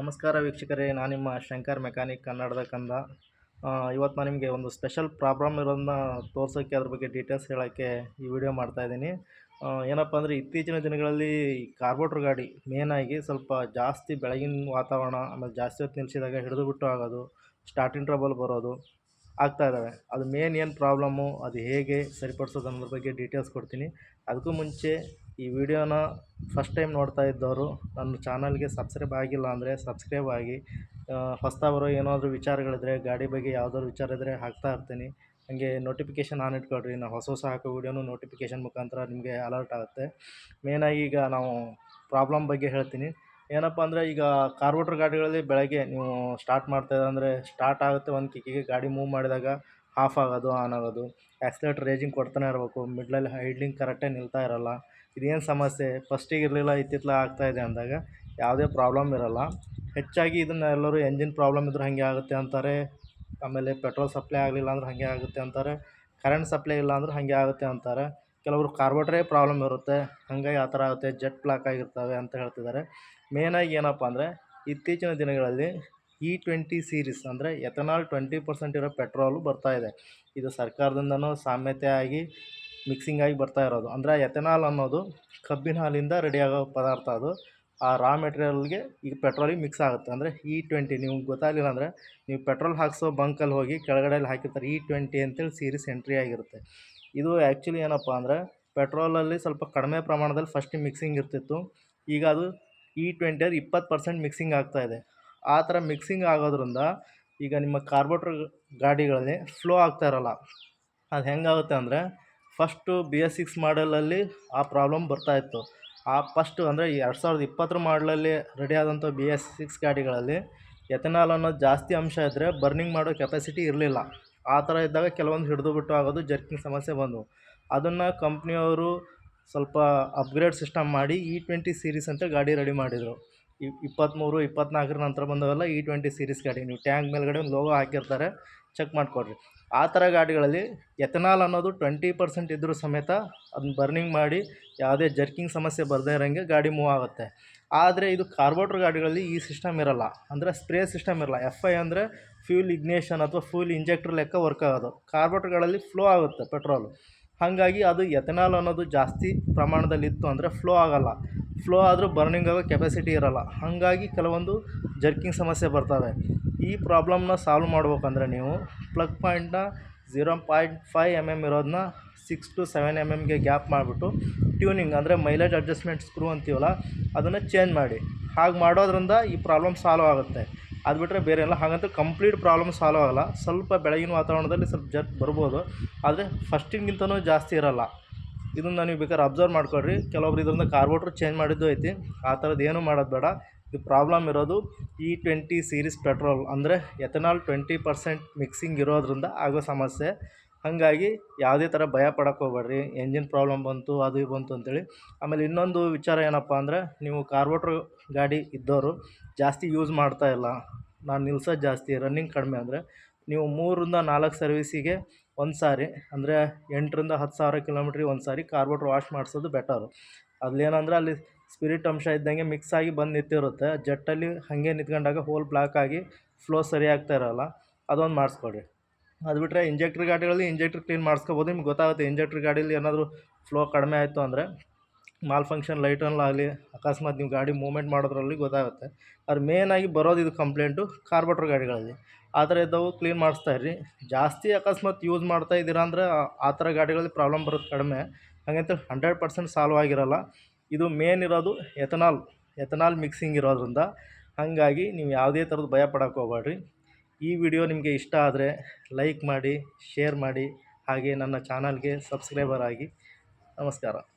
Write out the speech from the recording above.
ನಮಸ್ಕಾರ ವೀಕ್ಷಕರೇ, ನಾನು ನಿಮ್ಮ ಶಂಕರ್ ಮೆಕ್ಯಾನಿಕ್ ಕನ್ನಡದ ಕಂದ. ಇವತ್ತು ನಾನು ನಿಮಗೆ ಒಂದು ಸ್ಪೆಷಲ್ ಪ್ರಾಬ್ಲಮ್ ಇರೋದನ್ನ ತೋರಿಸೋಕ್ಕೆ ಅದ್ರ ಬಗ್ಗೆ ಡೀಟೇಲ್ಸ್ ಹೇಳೋಕ್ಕೆ ಈ ವಿಡಿಯೋ ಮಾಡ್ತಾಯಿದ್ದೀನಿ ಏನಪ್ಪ ಅಂದರೆ ಇತ್ತೀಚಿನ ದಿನಗಳಲ್ಲಿ ಕಾರ್ಬೋಟ್ರ್ ಗಾಡಿ ಮೇನಾಗಿ ಸ್ವಲ್ಪ ಜಾಸ್ತಿ ಬೆಳಗಿನ ವಾತಾವರಣ, ಆಮೇಲೆ ಜಾಸ್ತಿ ಹೊತ್ತು ನಿಲ್ಲಿಸಿದಾಗ ಹಿಡಿದು ಬಿಟ್ಟು ಆಗೋದು ಸ್ಟಾರ್ಟಿಂಗ್ ಟ್ರಬಲ್ ಬರೋದು ಆಗ್ತಾ ಇದ್ದಾವೆ. ಅದು ಮೇನ್ ಏನು ಪ್ರಾಬ್ಲಮ್ಮು ಅದು ಹೇಗೆ ಸರಿಪಡಿಸೋದು ಅನ್ನೋದ್ರ ಬಗ್ಗೆ ಡೀಟೇಲ್ಸ್ ಕೊಡ್ತೀನಿ. ಅದಕ್ಕೂ ಮುಂಚೆ ಈ ವಿಡಿಯೋನ ಫಸ್ಟ್ ಟೈಮ್ ನೋಡ್ತಾ ಇದ್ದವರು, ನನ್ನ ಚಾನಲ್ಗೆ ಸಬ್ಸ್ಕ್ರೈಬ್ ಆಗಿಲ್ಲ ಅಂದರೆ ಸಬ್ಸ್ಕ್ರೈಬ್ ಆಗಿ ಹೊಸ್ತಾವರು ಏನಾದರೂ ವಿಚಾರಗಳಿದ್ರೆ, ಗಾಡಿ ಬಗ್ಗೆ ಯಾವ್ದಾದ್ರು ವಿಚಾರ ಇದ್ದರೆ ಹಾಕ್ತಾ ಇರ್ತೀನಿ. ಹಾಗೆ ನೋಟಿಫಿಕೇಷನ್ ಆನ್ ಇಟ್ಕೊಳ್ರಿ. ನಾವು ಹೊಸ ಹೊಸ ಹಾಕೋ ವೀಡಿಯೋನು ನೋಟಿಫಿಕೇಷನ್ ಮುಖಾಂತರ ನಿಮಗೆ ಅಲರ್ಟ್ ಆಗುತ್ತೆ. ಮೇನಾಗಿ ಈಗ ನಾವು ಪ್ರಾಬ್ಲಮ್ ಬಗ್ಗೆ ಹೇಳ್ತೀನಿ. ಏನಪ್ಪ ಅಂದರೆ ಈಗ ಕಾರ್ಬೋಟ್ರ್ ಗಾಡಿಗಳಲ್ಲಿ ಬೆಳಗ್ಗೆ ನೀವು ಸ್ಟಾರ್ಟ್ ಮಾಡ್ತಾ ಅಂದರೆ ಸ್ಟಾರ್ಟ್ ಆಗುತ್ತೆ ಒಂದು ಕಿಕ್ಕಿಗೆ. ಗಾಡಿ ಮೂವ್ ಮಾಡಿದಾಗ ಆಫ್ ಆಗೋದು ಆನ್ ಆಗೋದು. ಆ್ಯಕ್ಸಿಲೇಟರ್ ರೇಜಿಂಗ್ ಕೊಡ್ತಾನೆ ಇರಬೇಕು. ಮಿಡ್ಲಲ್ಲಿ ಹೈಡ್ಲಿಂಗ್ ಕರೆಕ್ಟಾಗಿ ನಿಲ್ತಾ ಇರಲ್ಲ. ಇದೇನು ಸಮಸ್ಯೆ? ಫಸ್ಟಿಗೆ ಇರಲಿಲ್ಲ, ಇತ್ತಿತ್ತಲ ಆಗ್ತಾಯಿದೆ ಅಂದಾಗ ಯಾವುದೇ ಪ್ರಾಬ್ಲಮ್ ಇರಲ್ಲ. ಹೆಚ್ಚಾಗಿ ಇದನ್ನು ಎಲ್ಲರೂ ಎಂಜಿನ್ ಪ್ರಾಬ್ಲಮ್ ಇದ್ರೆ ಹಾಗೆ ಆಗುತ್ತೆ ಅಂತಾರೆ. ಆಮೇಲೆ ಪೆಟ್ರೋಲ್ ಸಪ್ಲೈ ಆಗಲಿಲ್ಲ ಅಂದ್ರೆ ಹಾಗೆ ಆಗುತ್ತೆ ಅಂತಾರೆ. ಕರೆಂಟ್ ಸಪ್ಲೈ ಇಲ್ಲ ಅಂದ್ರೆ ಹಾಗೆ ಆಗುತ್ತೆ ಅಂತಾರೆ. ಕೆಲವರು ಕಾರ್ಬೋಟ್ರೇ ಪ್ರಾಬ್ಲಮ್ ಇರುತ್ತೆ. ಹಾಗಾಗಿ ಆ ಥರ ಆಗುತ್ತೆ ಜೆಟ್ ಬ್ಲಾಕ್ ಆಗಿರ್ತವೆ ಅಂತ ಹೇಳ್ತಿದ್ದಾರೆ. ಮೇನಾಗಿ ಏನಪ್ಪ ಅಂದರೆ ಇತ್ತೀಚಿನ ದಿನಗಳಲ್ಲಿ ಇ ಟ್ವೆಂಟಿ ಸೀರೀಸ್ ಅಂದರೆ ಎಥನಾಲ್ ಟ್ವೆಂಟಿ ಪರ್ಸೆಂಟ್ ಇರೋ ಪೆಟ್ರೋಲು ಬರ್ತಾಯಿದೆ ಇದು ಸರ್ಕಾರದಿಂದನೂ ಸಾಮ್ಯತೆ ಆಗಿ ಮಿಕ್ಸಿಂಗ್ ಆಗಿ ಬರ್ತಾ ಇರೋದು. ಅಂದರೆ ಎಥೆನಾಲ್ ಅನ್ನೋದು ಕಬ್ಬಿನ ಹಾಲಿಂದ ರೆಡಿ ಆಗೋ ಪದಾರ್ಥ ಅದು. ಆ ರಾ ಮೆಟೀರಿಯಲ್ಗೆ ಈಗ ಪೆಟ್ರೋಲಿಗೆ ಮಿಕ್ಸ್ ಆಗುತ್ತೆ. ಅಂದರೆ ಇ ಟ್ವೆಂಟಿ ನಿಮ್ಗೆ ಗೊತ್ತಾಗಲಿಲ್ಲ ಅಂದರೆ ನೀವು ಪೆಟ್ರೋಲ್ ಹಾಕ್ಸೋ ಬಂಕಲ್ಲಿ ಹೋಗಿ ಕೆಳಗಡೆಯಲ್ಲಿ ಹಾಕಿರ್ತಾರೆ ಇ ಟ್ವೆಂಟಿ ಅಂತೇಳಿ ಸೀರೀಸ್ ಎಂಟ್ರಿ ಆಗಿರುತ್ತೆ. ಇದು ಆ್ಯಕ್ಚುಲಿ ಏನಪ್ಪ ಅಂದರೆ ಪೆಟ್ರೋಲಲ್ಲಿ ಸ್ವಲ್ಪ ಕಡಿಮೆ ಪ್ರಮಾಣದಲ್ಲಿ ಫಸ್ಟ್ ಮಿಕ್ಸಿಂಗ್ ಇರ್ತಿತ್ತು. ಈಗ ಅದು ಇ ಟ್ವೆಂಟಿ ಅದು ಇಪ್ಪತ್ತು ಪರ್ಸೆಂಟ್ ಮಿಕ್ಸಿಂಗ್ ಆಗ್ತಾಯಿದೆ ಆ ಥರ ಮಿಕ್ಸಿಂಗ್ ಆಗೋದ್ರಿಂದ ಈಗ ನಿಮ್ಮ ಕಾರ್ಬೋಟ್ರ್ ಗಾಡಿಗಳಲ್ಲಿ ಫ್ಲೋ ಆಗ್ತಾ ಇರೋಲ್ಲ. ಅದು ಹೆಂಗಾಗುತ್ತೆ ಅಂದರೆ ಫಸ್ಟು ಬಿ ಎಸ್ ಸಿಕ್ಸ್ ಮಾಡಲಲ್ಲಿ ಆ ಪ್ರಾಬ್ಲಮ್ ಬರ್ತಾಯಿತ್ತು ಆ ಪಸ್ಟು ಅಂದರೆ ಎರಡು ಸಾವಿರದ ಇಪ್ಪತ್ತರ ಮಾಡಲಲ್ಲಿ ರೆಡಿ ಆದಂಥ ಬಿ ಎಸ್ ಸಿಕ್ಸ್ ಗಾಡಿಗಳಲ್ಲಿ ಎಥೆನಾಲ್ ಅನ್ನೋದು ಜಾಸ್ತಿ ಅಂಶ ಇದ್ದರೆ ಬರ್ನಿಂಗ್ ಮಾಡೋ ಕೆಪಾಸಿಟಿ ಇರಲಿಲ್ಲ. ಆ ಥರ ಇದ್ದಾಗ ಕೆಲವೊಂದು ಹಿಡಿದು ಬಿಟ್ಟು ಆಗೋದು ಜರ್ಕಿಂಗ್ ಸಮಸ್ಯೆ ಬಂದವು ಅದನ್ನು ಕಂಪ್ನಿಯವರು ಸ್ವಲ್ಪ ಅಪ್ಗ್ರೇಡ್ ಸಿಸ್ಟಮ್ ಮಾಡಿ ಇ ಟ್ವೆಂಟಿ ಸೀರೀಸ್ ಅಂತ ಗಾಡಿ ರೆಡಿ ಮಾಡಿದರು. ಇಪ್ಪತ್ತ್ಮೂರು ಇಪ್ಪತ್ತ್ನಾಲ್ಕರ ನಂತರ ಬಂದವೆಲ್ಲ ಇ ಟ್ವೆಂಟಿ ಸೀರೀಸ್ ಗಾಡಿ. ನೀವು ಟ್ಯಾಂಕ್ ಮೇಲ್ಗಡೆ ಒಂದು ಲೋಗೋ ಹಾಕಿರ್ತಾರೆ ಚೆಕ್ ಮಾಡಿಕೊಡ್ರಿ. ಆ ಥರ ಗಾಡಿಗಳಲ್ಲಿ ಎಥನಾಲ್ ಅನ್ನೋದು ಟ್ವೆಂಟಿ ಪರ್ಸೆಂಟ್ ಇದ್ದರೂ ಸಮೇತ ಅದನ್ನ ಬರ್ನಿಂಗ್ ಮಾಡಿ ಯಾವುದೇ ಜರ್ಕಿಂಗ್ ಸಮಸ್ಯೆ ಬರದೇ ಇರೋಂಗೆ ಗಾಡಿ ಮೂವ್ ಆಗುತ್ತೆ. ಆದರೆ ಇದು ಕಾರ್ಬೋಟ್ರ್ ಗಾಡಿಗಳಲ್ಲಿ ಈ ಸಿಸ್ಟಮ್ ಇರಲ್ಲ. ಅಂದರೆ ಸ್ಪ್ರೇ ಸಿಸ್ಟಮ್ ಇರಲ್ಲ. ಎಫ್ ಐ ಅಂದರೆ ಫ್ಯೂಲ್ ಇಗ್ನೇಷನ್ ಅಥವಾ ಫ್ಯೂಲ್ ಇಂಜೆಕ್ಟ್ರ್ ಲೆಕ್ಕ ವರ್ಕ್ ಆಗೋದು. ಕಾರ್ಬೋಟ್ರ್ಗಳಲ್ಲಿ ಫ್ಲೋ ಆಗುತ್ತೆ ಪೆಟ್ರೋಲು. ಹಾಗಾಗಿ ಅದು ಎಥನಾಲ್ ಅನ್ನೋದು ಜಾಸ್ತಿ ಪ್ರಮಾಣದಲ್ಲಿ ಇತ್ತು ಅಂದರೆ ಫ್ಲೋ ಆಗೋಲ್ಲ. ಫ್ಲೋ ಆದರೂ ಬರ್ನಿಂಗ್ ಆಗೋ ಕೆಪಾಸಿಟಿ ಇರೋಲ್ಲ. ಹಾಗಾಗಿ ಕೆಲವೊಂದು ಜರ್ಕಿಂಗ್ ಸಮಸ್ಯೆ ಬರ್ತವೆ. ಈ ಪ್ರಾಬ್ಲಮ್ನ ಸಾಲ್ವ್ ಮಾಡ್ಬೇಕಂದ್ರೆ ನೀವು ಪ್ಲಗ್ ಪಾಯಿಂಟ್ನ zero point five M M ಇರೋದನ್ನ ಸಿಕ್ಸ್ ಟು ಸೆವೆನ್ ಎಂ ಎಮ್ಗೆ ಗ್ಯಾಪ್ ಮಾಡಿಬಿಟ್ಟು ಟ್ಯೂನಿಂಗ್ ಅಂದರೆ ಮೈಲೇಜ್ ಅಡ್ಜಸ್ಟ್ಮೆಂಟ್ ಸ್ಕ್ರೂ ಅಂತೀವಲ್ಲ, ಅದನ್ನು ಚೇಂಜ್ ಮಾಡಿ. ಹಾಗೆ ಮಾಡೋದ್ರಿಂದ ಈ ಪ್ರಾಬ್ಲಮ್ ಸಾಲ್ವ್ ಆಗುತ್ತೆ. ಅದು ಬಿಟ್ಟರೆ ಬೇರೆ ಎಲ್ಲ ಹಾಗಂತ ಕಂಪ್ಲೀಟ್ ಪ್ರಾಬ್ಲಮ್ ಸಾಲ್ವ್ ಆಗೋಲ್ಲ. ಸ್ವಲ್ಪ ಬೆಳಗಿನ ವಾತಾವರಣದಲ್ಲಿ ಸ್ವಲ್ಪ ಜರ್ಕ್ ಬರ್ಬೋದು. ಆದರೆ ಫಸ್ಟಿಗಿಂತನೂ ಜಾಸ್ತಿ ಇರೋಲ್ಲ. ಇದನ್ನು ನೀವು ಬೇಕಾದ್ರೆ ಅಬ್ಸರ್ವ್ ಮಾಡ್ಕೊಳ್ರಿ. ಕೆಲವೊಬ್ರು ಇದರಿಂದ ಕಾರ್ಬೋಟ್ರ್ ಚೇಂಜ್ ಮಾಡಿದ್ದು ಐತಿ. ಆ ಥರದ್ದು ಏನೂ ಮಾಡೋದು ಬೇಡ. ಇದು ಪ್ರಾಬ್ಲಮ್ ಇರೋದು ಇ ಟ್ವೆಂಟಿ ಸೀರೀಸ್ ಪೆಟ್ರೋಲ್ ಅಂದರೆ ಎಥನಾಲ್ ಟ್ವೆಂಟಿ ಪರ್ಸೆಂಟ್ ಮಿಕ್ಸಿಂಗ್ ಇರೋದ್ರಿಂದ ಆಗೋ ಸಮಸ್ಯೆ. ಹಾಗಾಗಿ ಯಾವುದೇ ಥರ ಭಯ ಪಡೋಕ್ಕೆ ಹೋಗ್ಬೇಡ್ರಿ. ಎಂಜಿನ್ ಪ್ರಾಬ್ಲಮ್ ಬಂತು, ಅದು ಇದು ಬಂತು ಅಂತೇಳಿ. ಆಮೇಲೆ ಇನ್ನೊಂದು ವಿಚಾರ ಏನಪ್ಪ ಅಂದರೆ ನೀವು ಕಾರ್ಬೋಟ್ರ್ ಗಾಡಿ ಇದ್ದವರು ಜಾಸ್ತಿ ಯೂಸ್ ಮಾಡ್ತಾ ಇಲ್ಲ. ನಾನು ನಿಲ್ಸೋದು ಜಾಸ್ತಿ ರನ್ನಿಂಗ್ ಕಡಿಮೆ ಅಂದರೆ ನೀವು ಮೂರರಿಂದ ನಾಲ್ಕು ಸರ್ವೀಸಿಗೆ ಒಂದು ಸಾರಿ, ಅಂದರೆ ಎಂಟರಿಂದ ಹತ್ತು ಸಾವಿರ ಕಿಲೋಮೀಟ್ರಿಗೆ ಒಂದು ಸಾರಿ ಕಾರ್ಬೋಟ್ರ್ ವಾಶ್ ಮಾಡಿಸೋದು ಬೆಟರು ಅಲ್ಲೇನಂದ್ರೆ ಅಲ್ಲಿ ಸ್ಪಿರಿಟ್ ಅಂಶ ಇದ್ದಂಗೆ ಮಿಕ್ಸ್ ಆಗಿ ಬಂದು ನಿಂತಿರುತ್ತೆ. ಜೆಟ್ಟಲ್ಲಿ ಹಾಗೆ ನಿಂತ್ಕೊಂಡಾಗ ಹೋಲ್ ಬ್ಲಾಕ್ ಆಗಿ ಫ್ಲೋ ಸರಿ ಆಗ್ತಾ ಇರೋಲ್ಲ. ಅದೊಂದು ಮಾಡಿಸ್ಕೊಡಿ. ಅದು ಬಿಟ್ಟರೆ ಇಂಜೆಕ್ಟ್ರ್ ಗಾಡಿಗಳಲ್ಲಿ ಇಂಜೆಕ್ಟ್ರ್ ಕ್ಲೀನ್ ಮಾಡಿಸ್ಕೋಬೋದು. ನಿಮ್ಗೆ ಗೊತ್ತಾಗುತ್ತೆ ಇಂಜೆಕ್ಟ್ರ್ ಗಾಡೀಲಿ ಏನಾದರೂ ಫ್ಲೋ ಕಡಿಮೆ ಆಯಿತು ಅಂದರೆ. ಮಾಲ್ ಫಂಕ್ಷನ್ ಲೈಟಲ್ಲಾಗಲಿ ಅಕಸ್ಮಾತ್ ನೀವು ಗಾಡಿ ಮೂವ್ಮೆಂಟ್ ಮಾಡೋದ್ರಲ್ಲಿ ಗೊತ್ತಾಗುತ್ತೆ. ಆದ್ರೆ ಮೇಯ್ನಾಗಿ ಬರೋದು ಇದು ಕಂಪ್ಲೇಂಟು ಕಾರ್ಬೋಟ್ರ್ ಗಾಡಿಗಳಲ್ಲಿ. ಆ ಥರ ಇದ್ದವು ಕ್ಲೀನ್ ಮಾಡಿಸ್ತಾ ಇರ್ರಿ. ಜಾಸ್ತಿ ಅಕಸ್ಮಾತ್ ಯೂಸ್ ಮಾಡ್ತಾ ಇದ್ದೀರಾ ಅಂದರೆ, ಆ- ಥರ ಗಾಡಿಗಳಲ್ಲಿ ಪ್ರಾಬ್ಲಮ್ ಬರೋದು ಕಡಿಮೆ. ಹಾಗಂತ ಹಂಡ್ರೆಡ್ ಪರ್ಸೆಂಟ್ ಸಾಲ್ವ್ ಆಗಿರೋಲ್ಲ. ಇದು ಮೇನ್ ಇರೋದು ಎಥನಾಲ್ ಎಥನಾಲ್ ಮಿಕ್ಸಿಂಗ್ ಇರೋದ್ರಿಂದ. ಹಾಗಾಗಿ ನೀವು ಯಾವುದೇ ಥರದ್ದು ಭಯ ಪಡೋಕ್ಕೆ ಹೋಗ್ಬೇಡ್ರಿ ಈ ವಿಡಿಯೋ ನಿಮಗೆ ಇಷ್ಟ ಆದರೆ ಲೈಕ್ ಮಾಡಿ ಶೇರ್ ಮಾಡಿ, ಹಾಗೆ ನನ್ನ ಚಾನಲ್ಗೆ ಸಬ್ಸ್ಕ್ರೈಬರ್ ಆಗಿ. ನಮಸ್ಕಾರ.